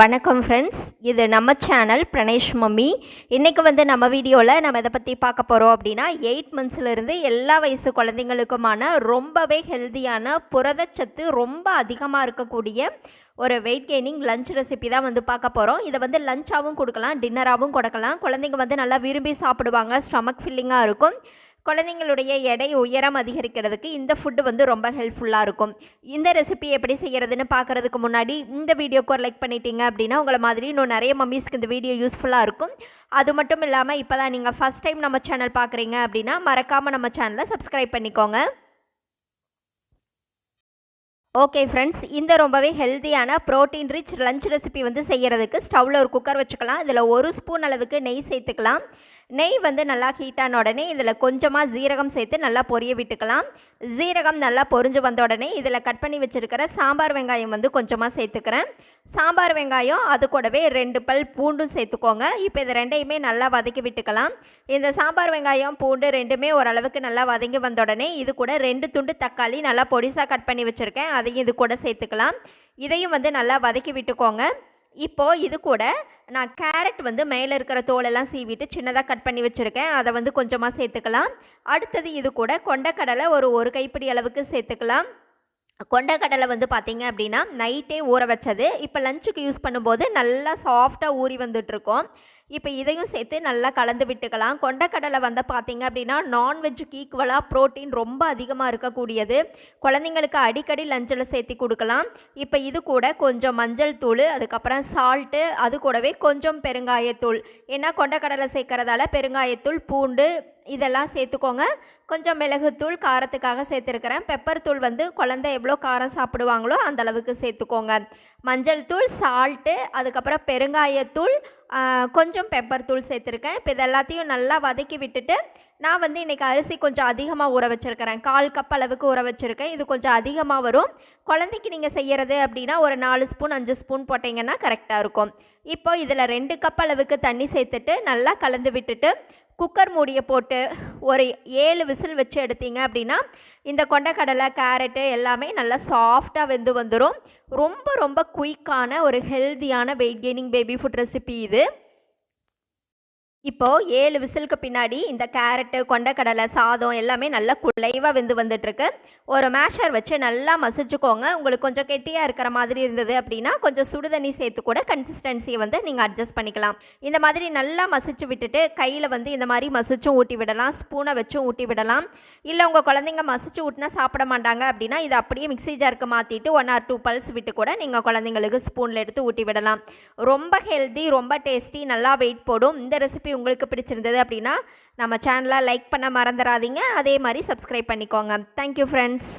வணக்கம் ஃப்ரெண்ட்ஸ் இது நம்ம சேனல் பிரணேஷ் மம்மி. இன்றைக்கி வந்து நம்ம வீடியோவில் நம்ம இதை பற்றி பார்க்க போகிறோம் அப்படின்னா எயிட் மந்த்ஸ்லேருந்து எல்லா வயசு குழந்தைங்களுக்குமான ரொம்பவே ஹெல்தியான புரதச்சத்து ரொம்ப அதிகமாக இருக்கக்கூடிய ஒரு வெயிட் கெய்னிங் லஞ்ச் ரெசிபி தான் வந்து பார்க்க போகிறோம் இதை வந்து லஞ்சாகவும் கொடுக்கலாம் டின்னராகவும் கொடுக்கலாம். குழந்தைங்க வந்து நல்லா விரும்பி சாப்பிடுவாங்க ஸ்டமக் ஃபில்லிங்காக இருக்கும். குழந்தைங்களுடைய எடை உயரம் அதிகரிக்கிறதுக்கு இந்த ஃபுட்டு வந்து ரொம்ப ஹெல்ப்ஃபுல்லாக இருக்கும். இந்த ரெசிபி எப்படி செய்கிறதுன்னு பார்க்குறதுக்கு முன்னாடி இந்த வீடியோக்கு ஒரு லைக் பண்ணிட்டீங்க அப்படின்னா உங்களை மாதிரி இன்னும் நிறைய மம்மிஸ்க்கு இந்த வீடியோ யூஸ்ஃபுல்லாக இருக்கும். அது மட்டும் இல்லாமல் இப்போ தான் நீங்கள் ஃபஸ்ட் டைம் நம்ம சேனல் பார்க்குறீங்க அப்படின்னா மறக்காமல் நம்ம சேனலை சப்ஸ்கிரைப் பண்ணிக்கோங்க. ஓகே ஃப்ரெண்ட்ஸ் இந்த ரொம்பவே ஹெல்த்தியான ப்ரோட்டீன் ரிச் லஞ்ச் ரெசிபி வந்து செய்கிறதுக்கு ஸ்டவ்வில் ஒரு குக்கர் வச்சுக்கலாம். இதில் ஒரு ஸ்பூன் அளவுக்கு நெய் சேர்த்துக்கலாம். நெய் வந்து நல்லா ஹீட்டான உடனே இதில் கொஞ்சமாக ஜீரகம் சேர்த்து நல்லா பொரிய விட்டுக்கலாம். ஜீரகம் நல்லா பொரிஞ்சு வந்த உடனே இதில் கட் பண்ணி வச்சுருக்கிற சாம்பார் வெங்காயம் வந்து கொஞ்சமாக சேர்த்துக்கிறேன். சாம்பார் வெங்காயம் அது கூடவே ரெண்டு பல் பூண்டும் சேர்த்துக்கோங்க. இப்போ இது ரெண்டையுமே நல்லா வதக்கி விட்டுக்கலாம். இந்த சாம்பார் வெங்காயம் பூண்டு ரெண்டுமே ஓரளவுக்கு நல்லா வதங்கி வந்த உடனே இது கூட ரெண்டு துண்டு தக்காளி நல்லா பொடிசாக கட் பண்ணி வச்சுருக்கேன். அதையும் இது கூட சேர்த்துக்கலாம். இதையும் வந்து நல்லா வதக்கி விட்டுக்கோங்க. இப்போது இது கூட நான் கேரட் வந்து மேலே இருக்கிற தோலெல்லாம் சீவிட்டு சின்னதாக கட் பண்ணி வச்சுருக்கேன். அதை வந்து கொஞ்சமாக சேர்த்துக்கலாம். அடுத்தது இது கூட கொண்டக்கடலை ஒரு ஒரு கைப்பிடி அளவுக்கு சேர்த்துக்கலாம். கொண்டக்கடலை வந்து பார்த்திங்க அப்படின்னா நைட்டே ஊற வச்சது. இப்போ லஞ்சுக்கு யூஸ் பண்ணும்போது நல்லா சாஃப்டாக ஊறி வந்துட்டுருக்கோம் இப்போ இதையும் சேர்த்து நல்லா கலந்து விட்டுக்கலாம். கொண்டக்கடலை வந்து பார்த்திங்க அப்படின்னா நான்வெஜ்ஜுக்கு ஈக்குவலாக ப்ரோட்டீன் ரொம்ப அதிகமாக இருக்கக்கூடியது. குழந்தைங்களுக்கு அடிக்கடி லஞ்சில் சேர்த்து கொடுக்கலாம். இப்போ இது கூட கொஞ்சம் மஞ்சள் தூள் அதுக்கப்புறம் சால்ட்டு அது கூடவே கொஞ்சம் பெருங்காயத்தூள். ஏன்னா கொண்டக்கடலை சேர்க்கறதால பெருங்காயத்தூள் பூண்டு இதெல்லாம் சேர்த்துக்கோங்க. கொஞ்சம் மிளகுத்தூள் காரத்துக்காக சேர்த்துருக்கிறேன். பெப்பர் தூள் வந்து குழந்தை எவ்வளோ காரம் சாப்பிடுவாங்களோ அந்த அளவுக்கு சேர்த்துக்கோங்க. மஞ்சள் தூள் சால்ட்டு அதுக்கப்புறம் பெருங்காயத்தூள் கொஞ்சம் பெப்பர் தூள் சேர்த்துருக்கேன். இப்போ இது எல்லாத்தையும் நல்லா வதக்கி விட்டுட்டு நான் வந்து இன்றைக்கி அரிசி கொஞ்சம் அதிகமாக ஊற வச்சுருக்கிறேன். கால் கப் அளவுக்கு ஊற வச்சுருக்கேன். இது கொஞ்சம் அதிகமாக வரும். குழந்தைக்கு நீங்கள் செய்கிறது அப்படின்னா ஒரு நாலு ஸ்பூன் அஞ்சு ஸ்பூன் போட்டிங்கன்னா கரெக்டாக இருக்கும். இப்போ இதில் ரெண்டு கப் அளவுக்கு தண்ணி சேர்த்துட்டு நல்லா கலந்து விட்டுட்டு குக்கர் மூடியை போட்டு ஒரு ஏழு விசில் வச்சு எடுத்தீங்க அப்படின்னா இந்த கொண்டக்கடலை கேரட்டு எல்லாமே நல்லா சாஃப்டாக வெந்து வந்துடும் ரொம்ப ரொம்ப குயிக்கான ஒரு ஹெல்த்தியான weight gaining baby food recipe இது. இப்போது ஏழு விசிலுக்கு பின்னாடி இந்த கேரட்டு கொண்டக்கடலை சாதம் எல்லாமே நல்லா குலைவாக வெந்து வந்துட்டுருக்கு. ஒரு மேஷர் வச்சு நல்லா மசிச்சுக்கோங்க. உங்களுக்கு கொஞ்சம் கெட்டியாக இருக்கிற மாதிரி இருந்தது அப்படின்னா கொஞ்சம் சுடுதண்ணி சேர்த்து கூட கன்சிஸ்டன்சியை வந்து நீங்கள் அட்ஜஸ்ட் பண்ணிக்கலாம். இந்த மாதிரி நல்லா மசிச்சு விட்டுட்டு கையில் வந்து இந்த மாதிரி மசிச்சும் ஊட்டி விடலாம். ஸ்பூனை வச்சும் ஊட்டி விடலாம். இல்லை உங்கள் குழந்தைங்க மசிச்சு ஊட்டினா சாப்பிட மாட்டாங்க அப்படின்னா இதை அப்படியே மிக்சி ஜாருக்கு மாற்றிட்டு ஒன் ஆர் டூ பல்ஸ் விட்டு கூட நீங்கள் குழந்தைங்களுக்கு ஸ்பூனில் எடுத்து ஊட்டி விடலாம். ரொம்ப ஹெல்தி ரொம்ப டேஸ்டி நல்லா வெயிட் போடும். இந்த ரெசிபி உங்களுக்கு பிடிச்சிருந்தது அப்படின்னா நம்ம சேனலை லைக் பண்ண மறந்துடாதீங்க அதே மாதிரி சப்ஸ்கிரைப் பண்ணிக்கோங்க. Thank you friends